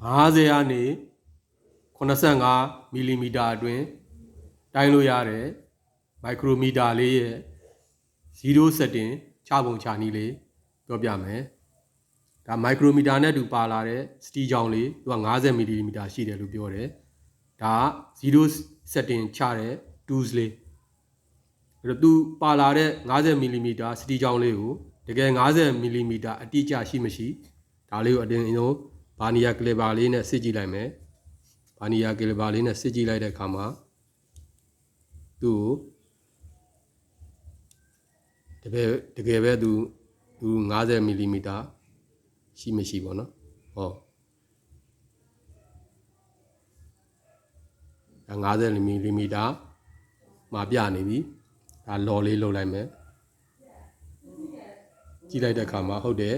50ကနေ85မီလီမီတာအတွင်းတိုင်းလို့ရတဲ့မိုက်ခရိုမီတာလေးရဲ့0စက်တင်ချပုံချနည်းလေးပြောပြမယ်ဒါမိုက်ခရိုမီတာနဲ့တူပါလာတဲ့စတီကြောင်လေးသူက50မီလီမီတာရှိတယ်လို့ပြောတယ်ဒါ0စက်တင်ချတဲ့ tools လေးအဲ့တော့သူပါလာတဲ့50မီလီမီတာစတီကြောင်လေးကိုတကယ်50မီလီမီတာအတိအကျရှိမရှိဒါလေးကိုအတင်းအဆုံး ဘာနီယာကလီဘာလေးနဲ့စစ်ကြည့်လိုက်မယ်ဘာနီယာကလီဘာလေးနဲ့စစ်ကြည့်လိုက်တဲ့အခါမှာသူ့ကိုတကယ်တကယ်ပဲသူသူ50မီလီမီတာရှိမရှိပေါ့နော်ဟောဒါ50မီလီမီတာမှာပြနေပြီဒါလော်လေးလုပ်လိုက်မယ်ကြည့်လိုက်တဲ့အခါမှာဟုတ်တယ်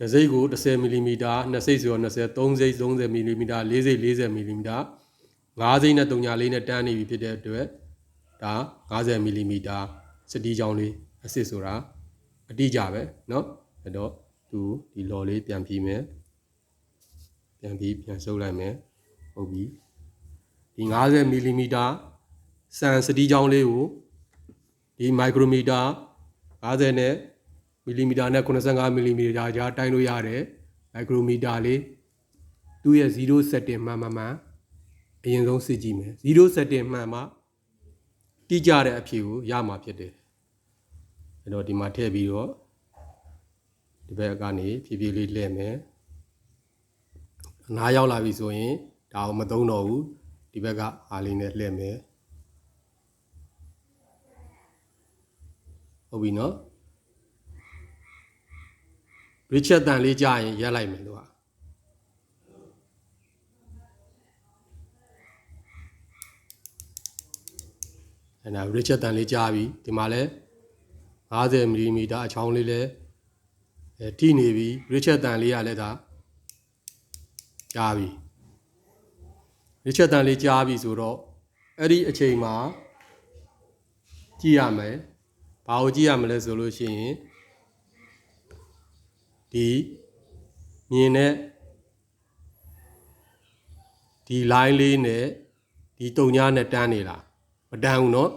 တစိမ့်ကို10မီလီမီတာ2စိမ့်ဆိုတော့20 3စိမ့်30မီလီမီတာ4စိမ့်40မီလီမီတာ5စိမ့်နဲ့3ညာလေးနဲ့တန်းနေပြီဖြစ်တဲ့အတွက်ဒါ50မီလီမီတာစတီးချောင်းလေးအစ်စ်ဆိုတာအတိအကျပဲเนาะအဲ့တော့သူဒီလော်လေးပြန်ပြီးမယ်ပြန်ပြီးပြန်ဆုပ်လိုက်မယ်ဟုတ်ပြီဒီ50မီလီမီတာစံစတီးချောင်းလေးကိုဒီမိုက်ခရိုမီတာ50နဲ့ မီလီမီတာနဲ့85မီလီမီတာကြားတိုင်းလို့ရတယ်မိုက်ခရိုမီတာလေးသူ့ရဲ့0စက်တင်မှန်မှန်မှန်အရင်ဆုံးစစ်ကြည့်မယ်0စက်တင်မှန်မှတိကျတဲ့အဖြေကိုရမှာဖြစ်တယ်အဲ့တော့ဒီမှာထည့်ပြီးတော့ဒီဘက်ကနေဖြည်းဖြည်းလေးလှည့်မယ်အနားရောက်လာပြီဆိုရင်ဒါအောင်မသုံးတော့ဘူးဒီဘက်ကအားလေးနဲ့လှည့်မယ်ဟုတ်ပြီနော် ရစ်ချက်တန်လေးကြာရင်ရက်လိုက်မယ်လို့ကအဲ့ဒါရစ်ချက်တန်လေးကြာပြီဒီမှာလဲ50မီလီမီတာအချောင်းလေးလဲအဲထိနေပြီရစ်ချက်တန်လေးကလည်းဒါကြာပြီရစ်ချက်တန်လေးကြာပြီဆိုတော့အဲ့ဒီအချိန်မှာကြည့်ရမယ်ဘာကိုကြည့်ရမလဲဆိုလို့ရှိရင် ဒီမြင်တဲ့ဒီ line လေးနဲ့ဒီတုံညာနဲ့တန်းနေလားမတန်းဘူးเนาะ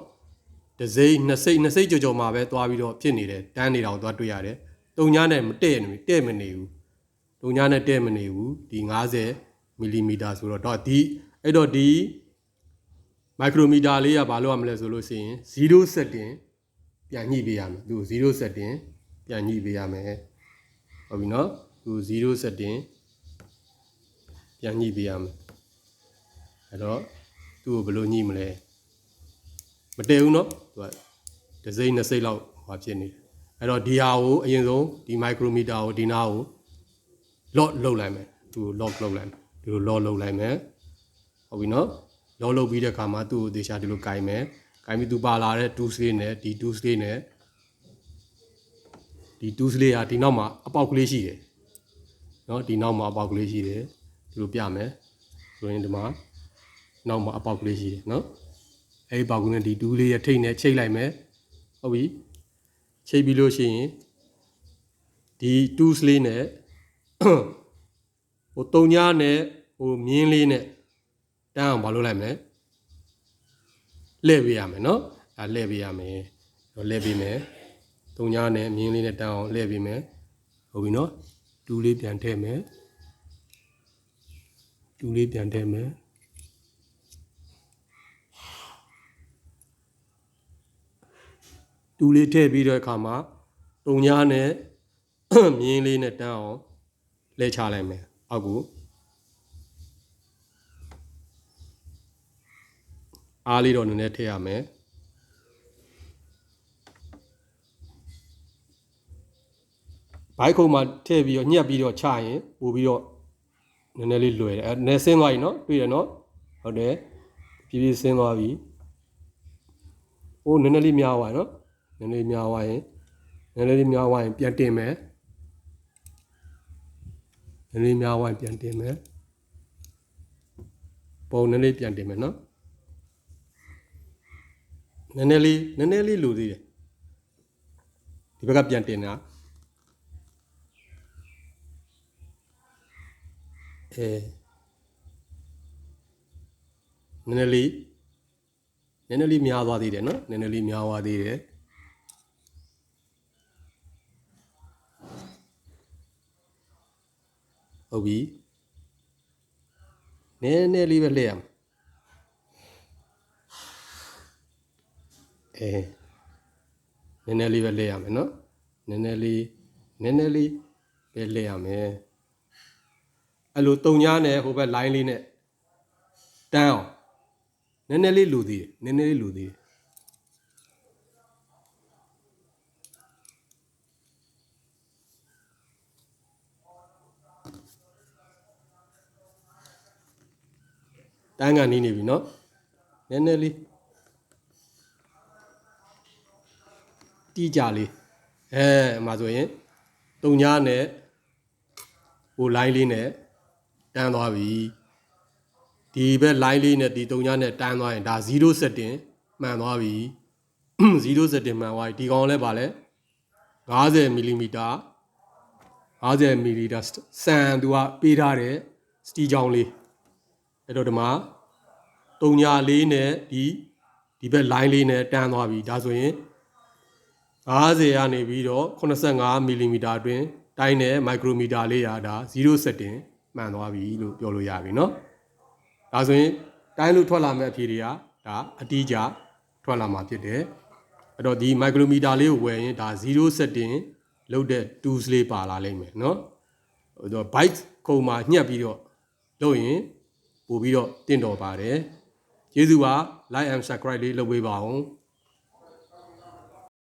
တစိမ့်နှစ်စိမ့်နှစ်စိမ့်ကြော်ကြော်မှာပဲသွားပြီးတော့ဖြစ်နေတယ်တန်းနေတာကိုသွားတွေ့ရတယ်တုံညာနဲ့မတဲ့နေတဲ့မနေဘူးတုံညာနဲ့တဲ့မနေဘူးဒီ90မီလီမီတာဆိုတော့တော့ဒီအဲ့တော့ဒီမိုက်ခရိုမီတာလေးကဘာလို့ရမလဲဆိုလို့ရှိရင်0စက်တင်ပြန်ညှိပေးရမယ်သူ0စက်တင်ပြန်ညှိပေးရမယ် ဟုတ်ပြီနော်သူ0စက်တင်ပြန်ညှိပေးရမယ်အဲ့တော့သူ့ကိုဘယ်လိုညှိမလဲမတည့်ဘူးနော်သူကတစ်စိမ့်နှစ်စိမ့်လောက်ဟောဖြစ်နေတယ်အဲ့တော့ဒီဟာကိုအရင်ဆုံးဒီမိုက်ခရိုမီတာကိုဒီနာကို lock လုပ်လိုက်မယ်သူ lock လုပ်လိုက်မယ်ဒီလို lock လုပ်လိုက်မယ်ဟုတ်ပြီနော် lock လုပ်ပြီးတဲ့အခါမှာသူ့ကိုသေချာဒီလိုကင်မယ်ကင်ပြီးသူပါလာတဲ့ tools လေးနဲ့ဒီ tools လေးနဲ့ ဒီ tools လေးဟာဒီနောက်မှာအပေါက်ကလေးရှိတယ်နော်ဒီနောက်မှာအပေါက်ကလေးရှိတယ်ဒီလိုပြမယ်ဆိုရင်ဒီမှာနောက်မှာအပေါက်ကလေးရှိတယ်နော်အဲဒီပေါက်ကလေးဒီ tool လေးရဲ့ထိတ်နဲ့ချိတ်လိုက်မယ်ဟုတ်ပြီချိတ်ပြီးလို့ရှိရင်ဒီ tools လေးနဲ့ဟိုတုံညာနဲ့ဟိုမြင်းလေးနဲ့တန်းအောင်မလုပ်လိုက်မယ်လှည့်ပေးရမယ်နော်ဒါလှည့်ပေးရမယ်တော့လှည့်ပေးမယ် တုံညာနဲ့မြင်းလေးနဲ့တန်းအောင်လှည့်ပေးမယ်ဟုတ်ပြီနော်တူလေးပြန်ထည့်မယ်တူလေးပြန်ထည့်မယ်တူလေးထည့်ပြီးတဲ့အခါမှာတုံညာနဲ့မြင်းလေးနဲ့တန်းအောင်လဲချလိုက်မယ်အောက်ကိုအားလေးတော့နည်းနည်းထည့်ရမယ် ဘိုက်ခုံမှာထည့်ပြီးတော့ညှက်ပြီးတော့ချရင်ပို့ပြီးတော့နည်းနည်းလေးလွယ်တယ်အဲနည်းဆင်းသွားပြီနော်တွေ့တယ်နော်ဟုတ်တယ်ဖြည်းဖြည်းဆင်းသွားပြီဟိုနည်းနည်းလေးများသွားနော်နည်းနည်းများသွားရင်နည်းနည်းလေးများသွားရင်ပြန်တင်မယ်နည်းနည်းများဝိုင်းပြန်တင်မယ်ပုံနည်းလေးပြန်တင်မယ်နော်နည်းနည်းလေးနည်းနည်းလေးလိုသေးတယ်ဒီဘက်ကပြန်တင်တာ အဲနည်းနည်းလေးနည်းနည်းလေးများသွားသေးတယ်နော်နည်းနည်းလေးများသွားသေးတယ်ဟုတ်ပြီနည်းနည်းလေးပဲလှည့်ရမယ်အဲနည်းနည်းလေးပဲလှည့်ရမယ်နော်နည်းနည်းလေးနည်းနည်းလေးပဲလှည့်ရမယ် အဲ့လိုတုံညာနဲ့ဟိုဘက် line လေးနဲ့တန်းအောင်နည်းနည်းလေးလူသေးတယ်နည်းနည်းလေးလူသေးတယ်တန်းကနေနေပြီเนาะနည်းနည်းလေးတီးကြလေးအဲအမှဆိုရင်တုံညာနဲ့ဟို line လေးနဲ့ တန်းသွားပြီဒီဘက် line လေးနဲ့ဒီတုံညာနဲ့တန်းသွားရင်ဒါ0 setting မှန်သွားပြီ0 setting မှန်သွားပြီဒီကောင်လည်းပါလဲ50 mm 50 mm စံသူကပေးထားတဲ့စတီကြောင်လေးအဲ့တော့ဒီမှာတုံညာလေးနဲ့ဒီဒီဘက် line လေးနဲ့တန်းသွားပြီဒါဆိုရင်50ကနေပြီးတော့85 mm အတွင်းတိုင်းတဲ့ micrometer လေးရာဒါ0 setting မှန်သွားပြီလို့ပြောလို့ရပြီเนาะ ဒါဆိုရင်တိုင်းလို့ထွက်လာမယ့်အဖြေတွေကဒါအတိအကျထွက်လာမှာဖြစ်တယ်အဲ့တော့ဒီမိုက်ခရိုမီတာလေးကိုဝယ်ရင်ဒါ0 setting လုပ်တဲ့ tools လေးပါလာလိမ့်မယ်เนาะဟိုတော့ byte ခုံမှာညှက်ပြီးတော့လုပ်ရင်ပို့ပြီးတော့တင့်တော်ပါတယ်ကျေးဇူးပါ like and subscribe လေးလုပ်ပေးပါအောင်